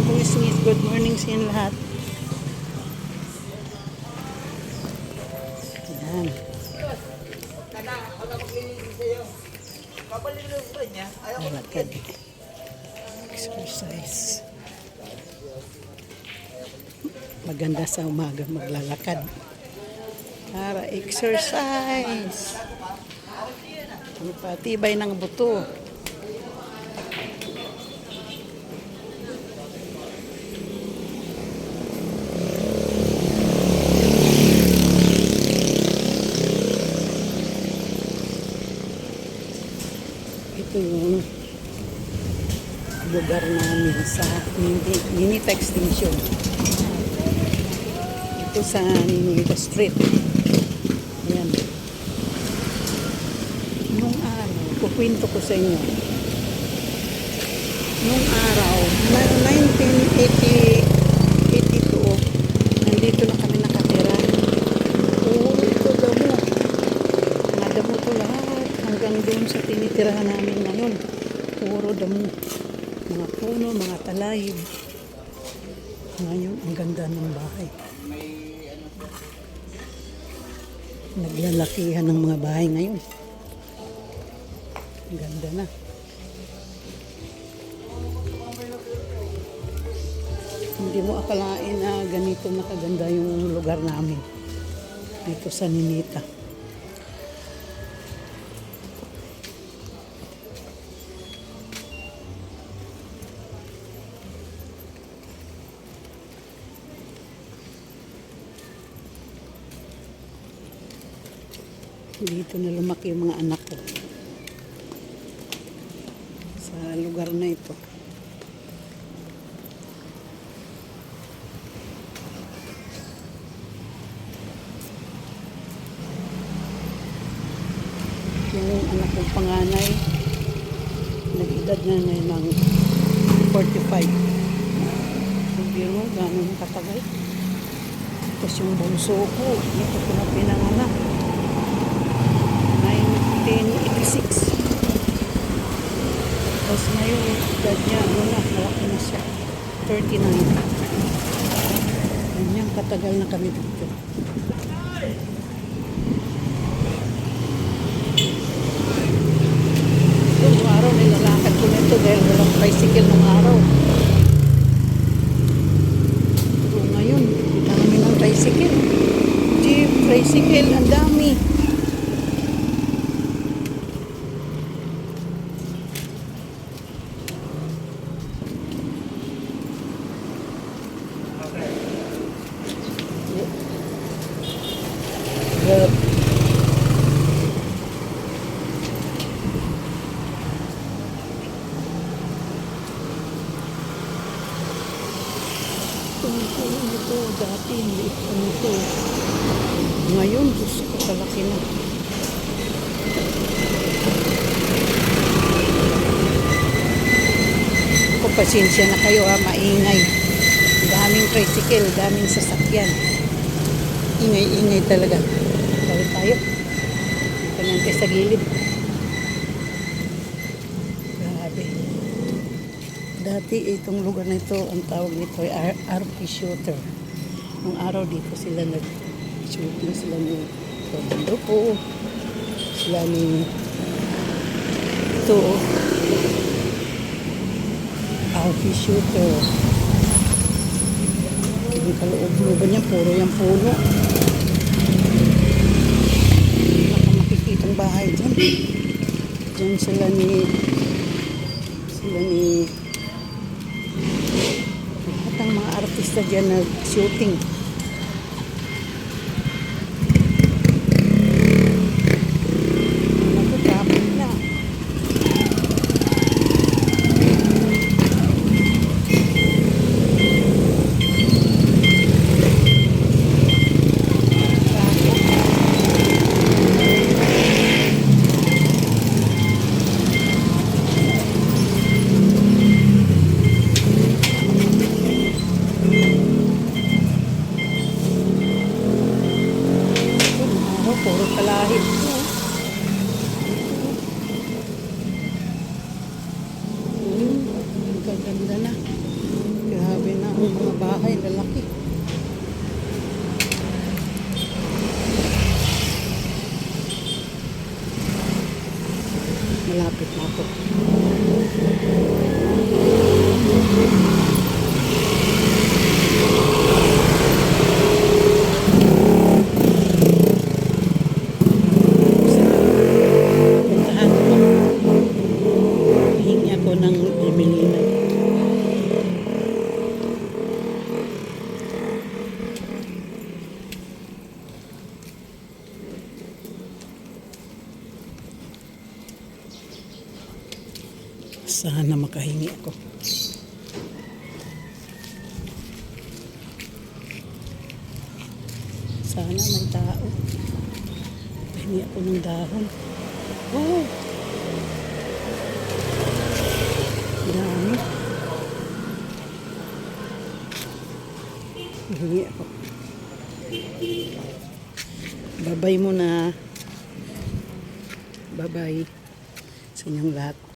kabungis-ngis. Good morning sa inyo lahat. Yan. Lalakad. Exercise. Maganda sa umaga maglalakad. Para exercise. Ang patibay ng buto. Ito yung lugar namin sa Nini- Ninita Extension. Ito sa Ninita Street. Ayan. Nung araw, kukwento ko sa inyo. Nung araw, na 1982, nandito na kami nakatira. Puro ito damo. Mga damo to lahat. Hanggang doon sa tinitirahan namin ngayon. Puro damo. Mga puno, mga talayib. Ngayon, ang ganda ng bahay. Naglalakihan ng mga bahay ngayon. Ang ganda na. Hindi mo akalain na ganito nakaganda yung lugar namin. Dito sa Ninita. Dito na lumaki yung mga anak ko. Sa lugar na ito. Yung anak kong panganay, nag-edad na ngayon ng 45. Hindi mo, gano'n katagal. Tapos yung bunso ko, dito ko na pinanganak. 1986. Tapos ngayon, edad niya, ano na, malaki na siya. 39. Ganyan katagal na kami dito. Yung araw, nilalakad ko nito dahil walang tricycle nung araw. Pero ngayon, dami ng tricycle. Jeep, tricycle, ang dami. Itong ito, dati liit pa. Ngayon, Diyos ko, kalaki na. Ako, pasensya na kayo ha, maingay. Daming tricycle, daming sasakyan. Ingay-ingay talaga. Tayo. Dito na sa gilid. Grabe. Dati itong lugar na ito, ang tawag nito ay RP Shooter. Nung araw dito sila nag-shooting sila ni Romundo po. Sila ni ito RP Shooter. Yung kaloob-looban niya, puro yung puno. Bahay dyan. Dyan sila ni sila ni lahat ng mga artista dyan nag-shooting. Naku, traffic na. Araw, puro kalahit. Hmm, ang gaganda na. Grabe. pong mga bahay, lalaki. Malapit na ako. Puntahan ko. Hingi ako ng Emelina. Sana makahingi ako. Sana may tao. Hingi ako ng dahon. Oh! Hingi ako. Babay mo na. Babay sa inyong lahat.